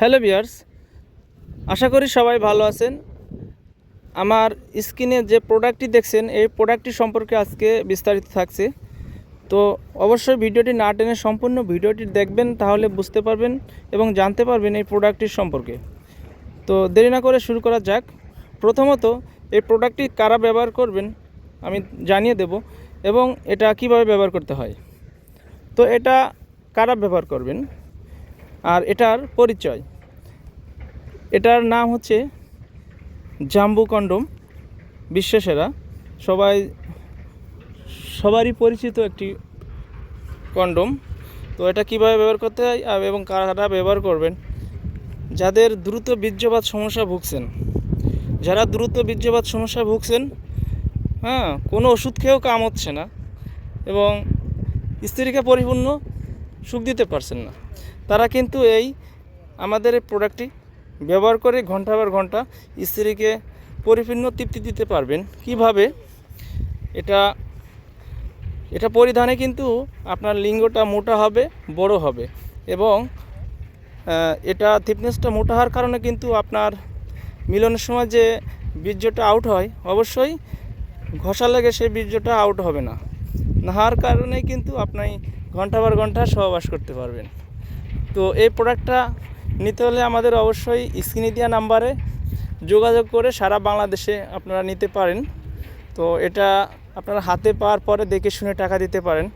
Hello বিয়ার্স আশা করি সবাই ভালো আছেন। আমার স্ক্রিনে যে প্রোডাক্টটি দেখছেন, এই প্রোডাক্টটি সম্পর্কে আজকে বিস্তারিত থাকছে। তো অবশ্যই ভিডিওটি না টেনে সম্পূর্ণ ভিডিওটি দেখবেন, তাহলে বুঝতে পারবেন এবং জানতে পারবেন এই প্রোডাক্টটির সম্পর্কে। তো দেরি না করে শুরু করা যাক। প্রথমত, এই প্রোডাক্টটি কারা ব্যবহার করবেন, আমি জানিয়ে দেব এবং এটা কীভাবে ব্যবহার করতে হয়। তো এটা কারা ব্যবহার করবেন? আর এটার পরিচয়। এটার নাম হচ্ছে জাম্বু কন্ডম, বিশ্বসেরা। সবাই, সবারই পরিচিত একটি কন্ডম। তো এটা কীভাবে ব্যবহার করতে হয় এবং কারা ব্যবহার করবেন? যাদের দ্রুত বীর্যপাত সমস্যা ভুগছেন। যারা দ্রুত বীর্যপাত সমস্যা ভুগছেন হ্যাঁ কোনো ওষুধ খেয়েও কাম হচ্ছে না এবং স্ত্রীকে পরিপূর্ণ সুখ দিতে পারছেন না। তারা কিন্তু এই আমাদের এই প্রোডাক্টটি ব্যবহার করে ঘণ্টা পর ঘণ্টা স্ত্রীকে পরিপূর্ণ তৃপ্তি দিতে পারবেন। কীভাবে? এটা এটা পরিধানে কিন্তু আপনার লিঙ্গটা মোটা হবে, বড় হবে এবং এটা থিকনেসটা মোটা হওয়ার কারণে কিন্তু আপনার মিলনের সময় যে বীর্যটা আউট হয়, অবশ্যই ঘষা লেগে সেই বীর্যটা আউট হবে না। না হওয়ার কারণেই কিন্তু আপনি ঘণ্টা পর ঘণ্টা সহবাস করতে পারবেন। তো এই প্রোডাক্টটা নিতে হলে আমাদের অবশ্যই স্ক্রিনে দেওয়া নাম্বারে যোগাযোগ করে সারা বাংলাদেশে আপনারা নিতে পারেন। তো এটা আপনারা হাতে পাওয়ার পরে দেখে শুনে টাকা দিতে পারেন।